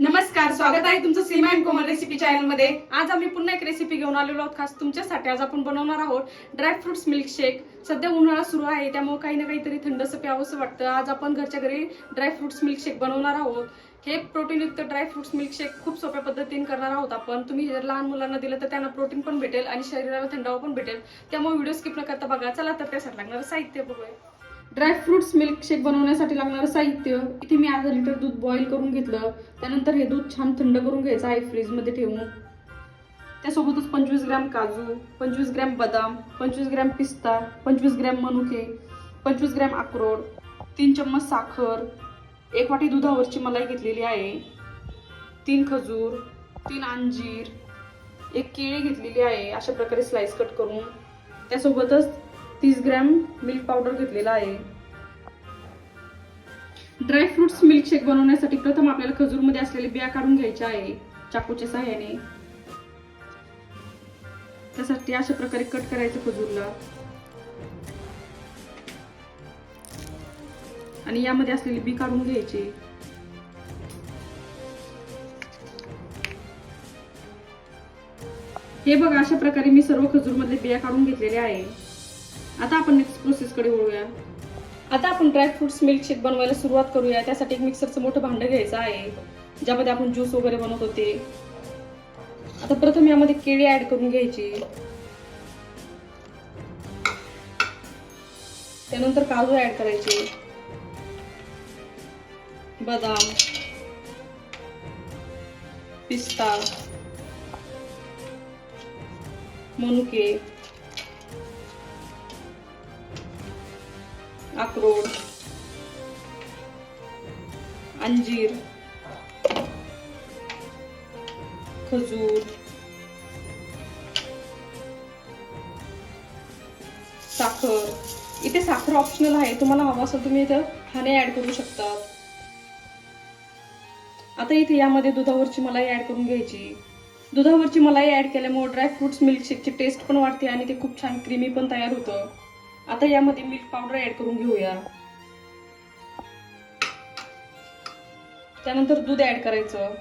नमस्कार स्वागत आहे तुमचं सीमा अँड कोमल रेसिपी चॅनलमध्ये. आज आम्ही पुन्हा एक रेसिपी घेऊन आलेलो आहोत खास तुमच्यासाठी. आज आपण बनवणार आहोत ड्रायफ्रुट्स मिल्कशेक सध्या उन्हाळा सुरू आहे त्यामुळे काही ना काहीतरी थंडसं प्यावंसं वाटतं. आज आपण घरच्या घरी ड्रायफ्रुट्स मिल्कशेक बनवणार आहोत. हे प्रोटीनयुक्त ड्रायफ्रुट्स मिल्कशेक खूप सोप्या पद्धतीने करणार आहोत आपण. तुम्ही जर लहान मुलांना दिलं तर त्यांना प्रोटीन पण भेटेल आणि शरीराला थंडावा पण भेटेल. त्यामुळे व्हिडिओ स्किप न करता बघा. चला तर त्यासाठी लागणारं साहित्य बघूया. ड्रायफ्रुट्स मिल्कशेक बनवण्यासाठी लागणारं साहित्य इथे मी अर्धा लिटर दूध बॉईल करून घेतलं. त्यानंतर हे दूध छान थंड करून घ्यायचं आहे फ्रीजमध्ये ठेवून. त्यासोबतच पंचवीस ग्रॅम काजू पंचवीस ग्रॅम बदाम पंचवीस ग्रॅम पिस्ता पंचवीस ग्रॅम मनुके पंचवीस ग्रॅम अक्रोड तीन चम्मच साखर एक वाटी दुधावरची मलाई घेतलेली आहे तीन खजूर तीन अंजीर एक केळी घेतलेली आहे अशा प्रकारे स्लाइस कट करून. त्यासोबतच तीस ग्रॅम मिल्क पावडर घेतलेला आहे. ड्रायफ्रुट्स मिल्कशेक बनवण्यासाठी प्रथम आपल्याला खजूरमध्ये असलेले बिया काढून घ्यायच्या आहे चाकूच्या सहाय्याने. त्यासाठी अशा प्रकारे कट करायचं खजूरला. आणि यामध्ये असलेली बी काढून घ्यायची. हे बघा अशा प्रकारे मी सर्व खजूरमधले बिया काढून घेतलेल्या आहे. आता आपण नेक्स्ट प्रोसेस कडे वळूया. आता आपण ड्रायफ्रुट्स मिल्कशेक बनवायला सुरुवात करूया. त्यासाठी एक मिक्सरचं मोठं भांडं घ्यायचं आहे. ज्यामध्ये आपण ज्यूस वगैरे बनवत होते. आता प्रथम यामध्ये केळी ऍड करून घ्यायची. त्यानंतर काजू ऍड करायचे. बदाम. पिस्ता. मनुके. अक्रोड अंजीर खजूर साखर. इथे साखर ऑप्शनल आहे. तुम्हाला हवं असं तुम्ही इथं खाणे ऍड करू शकता. आता इथे यामध्ये दुधावरची मलाई ऍड करून घ्यायची. दुधावरची मलाई ऍड केल्यामुळे ड्रायफ्रुट्स मिल्कशेकची टेस्ट पण वाढते आणि ते खूप छान क्रीमी पण तयार होतं. आता यामध्ये मिल्क पावडर ऍड करून घेऊया. त्यानंतर दूध ऍड करायचं.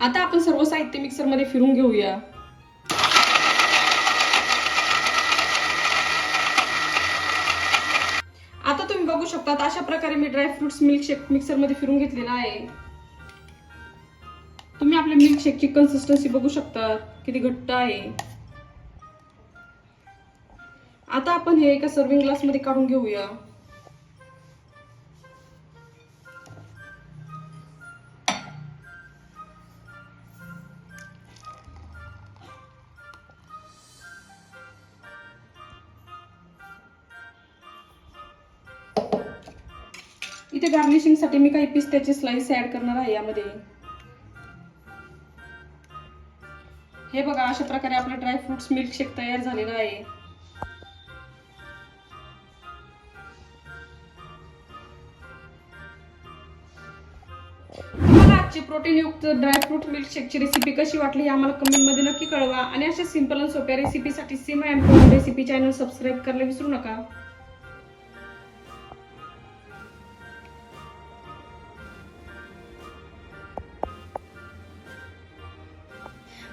आता आपण सर्व साहित्य मिक्सरमध्ये फिरून घेऊया आता तुम्ही बघू शकता अशा प्रकारे मी ड्रायफ्रुट्स मिल्कशेक मिक्सरमध्ये फिरून घेतलेला आहे. तुम्ही आपल्या मिल्कशेकची कन्सिस्टन्सी बघू शकता किती घट्ट आहे. आता आपण हे एका सर्विंग ग्लासमध्ये काढून घेऊया. इथे गार्निशिंगसाठी मी काही पिस्त्याची स्लाइस ऍड करणार आहे यामध्ये. हे बघा अशा प्रकारे आपलं ड्रायफ्रुट्स मिल्कशेक तयार झालेला आहे. तुम्हाला आजची प्रोटीन युक्त ड्रायफ्रूट मिल्कशेकची रेसिपी कशी वाटली हे आम्हाला कमेंटमध्ये नक्की कळवा. आणि अशा सिंपल आणि सोप्या रेसिपीसाठी Seema and recipe channel subscribe करायला विसरू नका.